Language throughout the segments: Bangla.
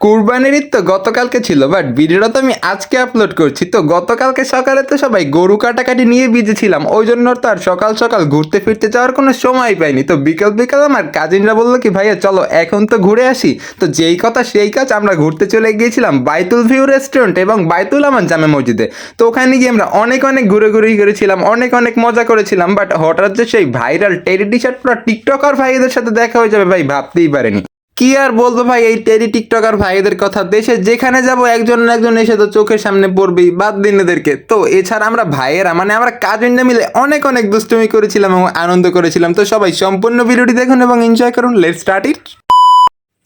কুরবানির ঈদ তো গতকালকে ছিল বাট ভিডিওটা তো আমি আজকে আপলোড করছি। তো গতকালকে সকালে তো সবাই গরু কাটাকাটি নিয়ে বিজি ছিলাম, ওই জন্য তো আর সকাল সকাল ঘুরতে ফিরতে যাওয়ার কোনো সময় পাইনি। তো বিকাল বিকাল আমার কাজিনরা বলল কি, ভাইয়া, চলো, এখন তো ঘুরে আসি। তো যেই কথা সেই কাজ আমরা ঘুরতে চলে গিয়েছিলাম বাইতুল ভিউ রেস্টুরেন্ট এবং বাইতুল আমান জামে মসজিদে। তো ওখানে গিয়ে আমরা অনেক অনেক ঘুরে ঘুরে করেছিলাম, অনেক অনেক মজা করেছিলাম বাট হঠাৎ যে সেই ভাইরাল টেরি টি শার্ট পরা টিকটকার ভাইদের সাথে দেখা হয়ে যাবে ভাই, ভাবতেই পারেনি। কি আর বলব ভাই, এই টেরি টিকটকার ভাইদের কথা। দেশে যেখানে যাব, একজন না একজন এসে তো চোখের সামনে পড়বেই, বাদ দিন এদেরকে। তো এছাড়া আমরা ভাইয়েরা মানে আমরা কাজিনরা মিলে অনেক অনেক দুষ্টুমি করেছিলাম এবং আনন্দ করেছিলাম। তো সবাই সম্পূর্ণ ভিডিওটি দেখুন এবং এনজয় করুন। লেট স্টার্ট ইট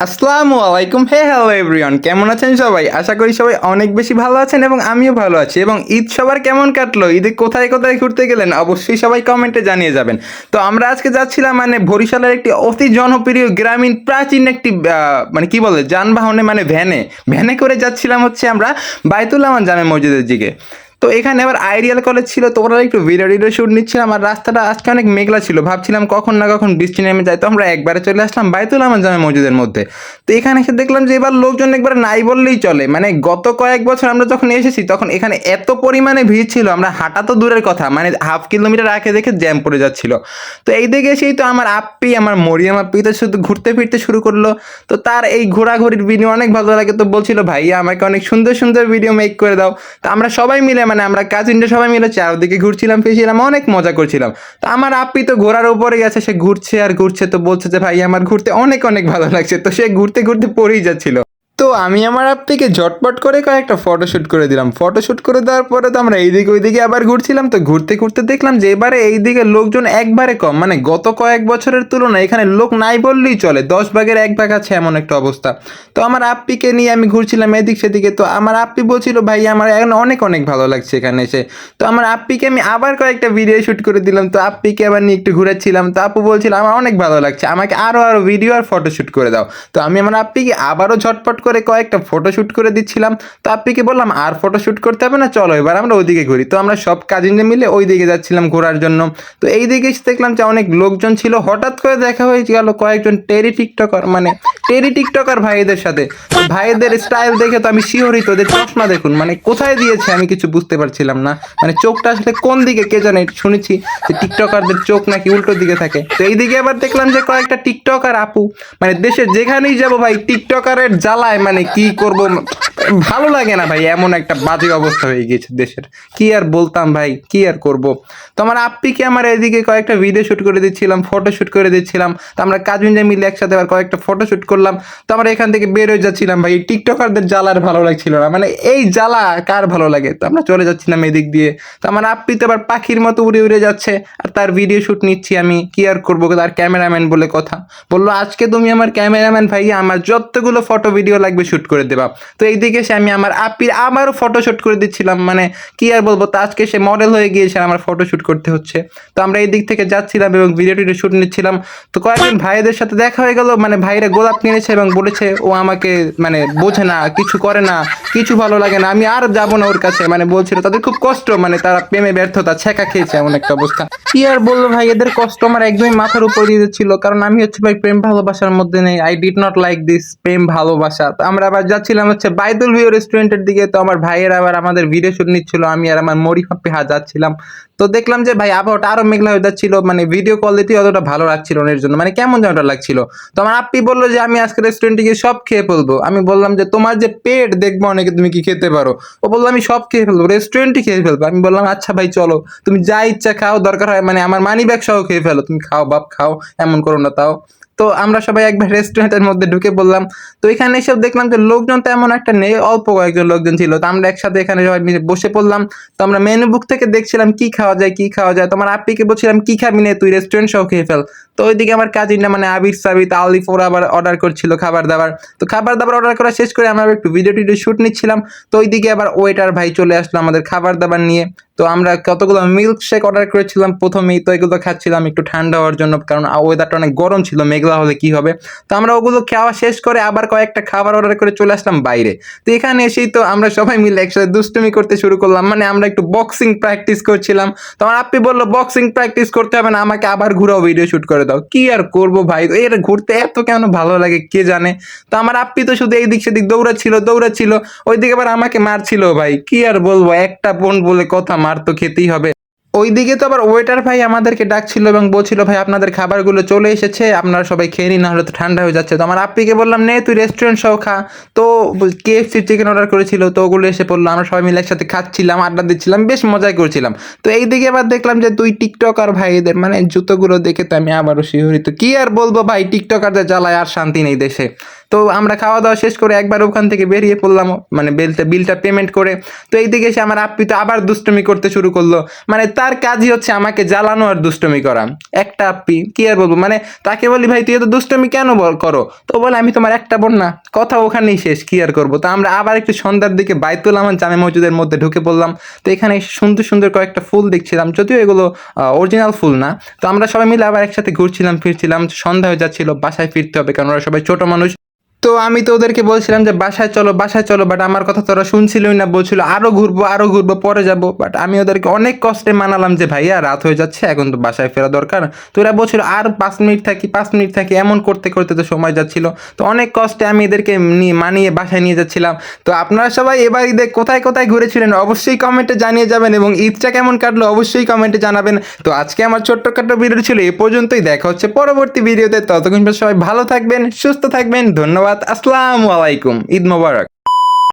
আসসালামু আলাইকুম। হে হ্যালো এভরিওয়ান কেমন আছেন সবাই? আশা করি সবাই অনেক বেশি ভালো আছেন এবং আমিও ভালো আছি এবং ঈদ সবার কেমন কাটলো? ঈদে কোথায় কোথায় ঘুরতে গেলেন? অবশ্যই সবাই কমেন্টে জানিয়ে যাবেন। তো আমরা আজকে যাচ্ছিলাম মানে বরিশালের একটি অতি জনপ্রিয় গ্রামীণ প্রাচীন একটি মানে কি বলে, যানবাহনে মানে ভ্যানে। ভ্যানে করে যাচ্ছিলাম হচ্ছে আমরা বাইতুল আমান জামে মসজিদের দিকে। তো এখানে আবার আইডিয়াল কলেজ ছিল, তো একটু ভিডিও টিডিও শুট নিচ্ছিলাম, আর রাস্তাটা আজকে অনেক মেঘলা ছিল। ভাবছিলাম কখন না কখন বৃষ্টি নেমে যায়, তো আমরা একবারে চলে আসলাম বাইতুল আমার জামে মসজিদের মধ্যে। তো এখানে এসে দেখলাম যে এবার লোকজন একবার নাই বললেই চলে। মানে গত কয়েক বছর আমরা যখন এসেছি, তখন এখানে এত পরিমাণে ভিড় ছিল, আমরা হাঁটা তো দূরের কথা মানে হাফ কিলোমিটার আগে দেখে জ্যাম পড়ে যাচ্ছিল। তো এই দিকে এসেই তো আমার আপ্পি, আমার মরিয়াম আপ্পি তো শুধু ঘুরতে ফিরতে শুরু করল। তো তার এই ঘোরাঘুরির ভিডিও অনেক ভালো লাগে, তো বলছিল, ভাইয়া, আমাকে অনেক সুন্দর সুন্দর ভিডিও মেক করে দাও। তো আমরা সবাই মিলে মানে আমরা কাজিনরা সবাই মিলে চারদিকে ঘুরছিলাম, ফিরছিলাম, অনেক মজা করছিলাম। তো আমার আপ্পি তো ঘোরার উপরে গেছে, সে ঘুরছে আর ঘুরছে তো বলছে যে, ভাই, আমার ঘুরতে অনেক অনেক ভালো লাগছে। তো সে ঘুরতে ঘুরতে পড়েই যাচ্ছিল। তো আমি আমার আপ্পিকে ঝটপট করে কয়েকটা ফটোশ্যুট করে দিলাম। ফটোশ্যুট করে দেওয়ার পরে তো আমরা এইদিকে ওইদিকে আবার ঘুরছিলাম, তো ঘুরতে ঘুরতে দেখলাম যে এবারে এইদিকে লোকজন একবারে কম। মানে গত কয়েক বছরের তুলনায় এখানে লোক নাই বললেই চলে, দশ ভাগের এক ভাগ আছে এমন একটা অবস্থা। তো আমার আপ্পিকে নিয়ে আমি ঘুরছিলাম এদিক সেদিকে, তো আমার আপ্পি বলছিল, ভাই, আমার এখন অনেক অনেক ভালো লাগছে এখানে এসে। তো আমার আপ্পিকে আমি আবার কয়েকটা ভিডিও শ্যুট করে দিলাম, তো আপ্পিকে আবার নিয়ে একটু ঘুরেছিলাম। তো আপু বলছিল, আমার অনেক ভালো লাগছে, আমাকে আরও আরও ভিডিও আর ফটো শ্যুট করে দাও। তো আমি আমার আপ্পিকে আবারও ঝটপট করে কয়েকটা ফটো শ্যুট করে দিচ্ছিলাম। তো আপ্পিকে বললাম, আর ফটো শ্যুট করতে হবে না, চলো এবার আমরা ওইদিকে ঘুরি। তো আমরা সব কাজিনরা মিলে ওই দিকে যাচ্ছিলাম ঘোরার জন্য। তো এই দিকে দেখলাম যে অনেক লোকজন ছিল। হঠাৎ করে দেখা হয়ে গেল কয়েকজন টেরি টিকটকার মানে টেরি টিকটকার ভাইদের সাথে। ভাইদের স্টাইল দেখে তো আমি শিহরিত ওদের চশমা দেখুন। মানে কোথায় দিয়েছে আমি কিছু বুঝতে পারছিলাম না। মানে চোখটা আসলে কোন দিকে কে জানে শুনেছি যে টিকটকারদের চোখ নাকি উল্টো দিকে থাকে। তো এইদিকে আবার দেখলাম যে কয়েকটা টিকটকার আপু মানে দেশের যেখানেই যাব ভাই, টিকটকারের জ্বালায় মানে কি করব, ভালো লাগে না ভাই, এমন একটা বাজে অবস্থা হয়ে গিয়েছে দেশের। কি আর বলতাম ভাই, কি আর করব? তো আমার আপ্পিকে আমার এদিকে কয়েকটা ভিডিও শুট করে দিচ্ছিলাম ফটো শ্যুট করে দিচ্ছিলাম। তো আমরা কাজুনজা মিলে একসাথে আবার কয়েকটা ফটো শুট করলাম। তো আমরা এখান থেকে বের হয়ে যাচ্ছিলাম ভাই। টিকটকারদের জ্বালার ভালো লাগছিল না। মানে এই জ্বালা কার ভালো লাগে? তো আমরা চলে যাচ্ছিলাম এদিক দিয়ে। তো আমার আপ্পি তো আবার পাখির মতো উড়ে উড়ে যাচ্ছে। আর তার ভিডিও শুট নিচ্ছি আমি। কি আর করব? তার ক্যামেরাম্যান বলে কথা। বলল, আজকে তুমি আমার ক্যামেরাম্যান ভাই আমার যতগুলো ফটো ভিডিও লাগবে শুট করে দেবা। তো এইদিকে সে আমি আমার আপ্পির আবারও ফটো শুট করে দিচ্ছিলাম। মানে কি আর বলব? তো আজকে সে মডেল হয়ে গিয়েছে আমার ফটো শুট করতে হচ্ছে। তো আমরা এই দিক থেকে যাচ্ছিলাম এবং ভিডিও টিডিও শুট নিচ্ছিলাম। তো কয়েকজন ভাইদের সাথে দেখা হয়ে গেল। মানে ভাইরা গোলাপ কিনেছে এবং বলেছে, ও আমাকে মানে বোঝে না, কিছু করে না, কিছু ভালো লাগে না, আমি আর যাব না ওর কাছে। মানে বলছিল, তাদের খুব কষ্ট মানে তারা প্রেমে ব্যর্থতা, ছেঁকা খেয়েছে এমন একটা অবস্থা। কি আর বলব ভাই, এদের কষ্ট আমার একদমই মাথার উপর দিয়ে ছিল কারণ আমি হচ্ছে ভাই প্রেম ভালোবাসার মধ্যে নেই। I did not like this প্রেম ভালোবাসা। তো আমরা আবার যাচ্ছিলাম হচ্ছে বাইদুল ভিউ রেস্টুরেন্টের দিকে, তো আমার ভাইয়ের আবার আমাদের ভিডিও শুট নিচ্ছিল, আমি আর আমার মরি ফাপ্পি হা যাচ্ছিলাম। তো দেখলাম যে ভাই আবহাওয়াটা আরও মেঘলা হয়ে যাচ্ছিল মানে ভিডিও কোয়ালিটি অতটা ভালো লাগছিল না জন্য মানে কেমন যেন লাগছিল। তো আমার আপ্পি বলল যে, আমি আজকে রেস্টুরেন্টে গিয়ে সব খেয়ে ফেলব। আমি বললাম যে, তোমার যে পেট দেখব অনেকে, তুমি কি খেতে পারো? ও বলল, আমি সব খেয়ে ফেলব রেস্টুরেন্টই খেয়ে ফেলব। আমি বললাম আচ্ছা ভাই, চলো। তুমি যা ইচ্ছা খাও, দরকার হয় মানে আমার মানি ব্যাগ সহ খেয়ে ফেলো। তুমি খাও, বাপ, খাও, এমন করো না তাও। তো আমরা সবাই একবার রেস্টুরেন্টের মধ্যে ঢুকে বললাম, তো এখানে এসব দেখলাম যে লোকজন তো এমন একটা নেই, অল্প কয়েকজন লোকজন ছিল। তো আমরা একসাথে এখানে সবাই মিলে বসে পড়লাম। তো আমরা মেনু বুক থেকে দেখছিলাম কি খাওয়া যায়, কি খাওয়া যায়। তোমার আপ্পিকে বলছিলাম, কি খাবি নে তুই? রেস্টুরেন্ট সহ খেয়ে ফেল। তো ওইদিকে আমার কাজিনটা মানে আবির সাবিত, আলিফ আবার অর্ডার করছিল খাবার দাবার। তো খাবার দাবার অর্ডার করা শেষ করে আমরা একটু ভিডিও টিডিও শ্যুট নিচ্ছিলাম। তো ওইদিকে আবার ওয়েটার ভাই চলে আসলো আমাদের খাবার দাবার নিয়ে। তো আমরা কতগুলো মিল্ক শেক অর্ডার করেছিলাম প্রথমেই, তো এগুলো খাচ্ছিলাম একটু ঠান্ডা হওয়ার জন্য কারণ ওয়েদারটা অনেক গরম ছিল, মেঘলা হলে কি হবে? তো আমরা ওগুলো খাওয়া শেষ করে আবার কয়েকটা খাবার অর্ডার করে চলে আসলাম বাইরে। তো এখানে এসেই তো আমরা সবাই মিলে একসাথে দুষ্টুমি করতে শুরু করলাম। মানে আমরা একটু বক্সিং প্র্যাকটিস করছিলাম। তো আমার আপ্পি বলল বক্সিং প্র্যাকটিস করতে হবে না, আমাকে আবার ঘুরাও ভিডিও শুট করে দাও। কি আর করব ভাই? এর ঘুরতে এত কেন ভালো লাগে, কে জানে? তো আমার আপ্পি তো শুধু এই দিক সেদিক দৌড়াচ্ছিল দৌড়াচ্ছিল, ওইদিকে আবার আমাকে মারছিল ভাই। কি আর বলব? একটা বোন বলে কথা মার তো খেতেই হবে। ওইদিকে তো আবার ওয়েটার ভাই আমাদেরকে ডাকছিল এবং বলছিল, ভাই, আপনাদের খাবারগুলো চলে এসেছে, আপনারা সবাই খেয়ে নিন, নাহলে তো ঠান্ডা হয়ে যাচ্ছে। তো আমার আপ্পিকে বললাম, নে, তুই রেস্টুরেন্ট সহ খা। তো কেএফসি চিকেন অর্ডার করেছিল, তো ওগুলো এসে পড়ল, আমরা সবাই মিলে একসাথে খাচ্ছিলাম, আড্ডা দিচ্ছিলাম, বেশ মজাই করছিলাম। তো এইদিকে আবার দেখলাম যে তুই টিকটক আর ভাইদের মানে জুতোগুলো দেখে তো আমি আবারও শিহরিত। কি আর বলব ভাই, টিকটকারদের জ্বালায় আর শান্তি নেই দেশে। তো আমরা খাওয়া দাওয়া শেষ করে একবার ওখান থেকে বেরিয়ে পড়লাম মানে বিলটা বিলটা পেমেন্ট করে। তো এইদিকে এসে আমার আপ্পি তো আবার দুষ্টমি করতে শুরু করল। মানে তার কাজই হচ্ছে আমাকে জ্বালানো আর দুষ্টমি করা। একটা আপ্পি, কি আর বলব? মানে তাকে বলি, ভাই, তুই এত দুষ্টমি কেন করো? তো বলে, আমি তোমার একটা বোন না, কথা ওখানেই শেষ, কি আর করব? তো আমরা আবার একটু সন্ধ্যার দিকে বাইতুল আমার জামে মসজিদের মধ্যে ঢুকে পড়লাম। তো এখানে সুন্দর সুন্দর কয়েকটা ফুল দেখছিলাম, যদিও এগুলো অরিজিনাল ফুল না। তো আমরা সবাই মিলে আবার একসাথে ঘুরছিলাম, ফিরছিলাম, সন্ধ্যা হয়ে যাচ্ছিল, বাসায় ফিরতে হবে, কারণ ওরা সবাই ছোট মানুষ। তো আমি তো ওদেরকে বলছিলাম যে, বাসায় চলো বাসায় চলো বাট আমার কথা তো ওরা শুনছিলই না, বলছিল আরও ঘুরবো আরও ঘুরবো, পরে যাব। বাট আমি ওদেরকে অনেক কষ্টে মানালাম যে, ভাইয়া, রাত হয়ে যাচ্ছে, এখন তো বাসায় ফেরা দরকার। তো এরা বলছিল, আর পাঁচ মিনিট থাকি, পাঁচ মিনিট থাকি, এমন করতে করতে তো সময় যাচ্ছিল। তো অনেক কষ্টে আমি এদেরকে নিয়ে মানিয়ে বাসায় নিয়ে যাচ্ছিলাম। তো আপনারা সবাই এবার ঈদে কোথায় কোথায় ঘুরেছিলেন, অবশ্যই কমেন্টে জানিয়ে যাবেন এবং ঈদটা কেমন কাটলো, অবশ্যই কমেন্টে জানাবেন। তো আজকে আমার ছোট্ট ছোট্টখাটো ভিডিও ছিল, এ পর্যন্তই, দেখা হচ্ছে পরবর্তী ভিডিওতে ততক্ষণ সবাই ভালো থাকবেন, সুস্থ থাকবেন আসসালামু আলাইকুম। ঈদ মোবারক।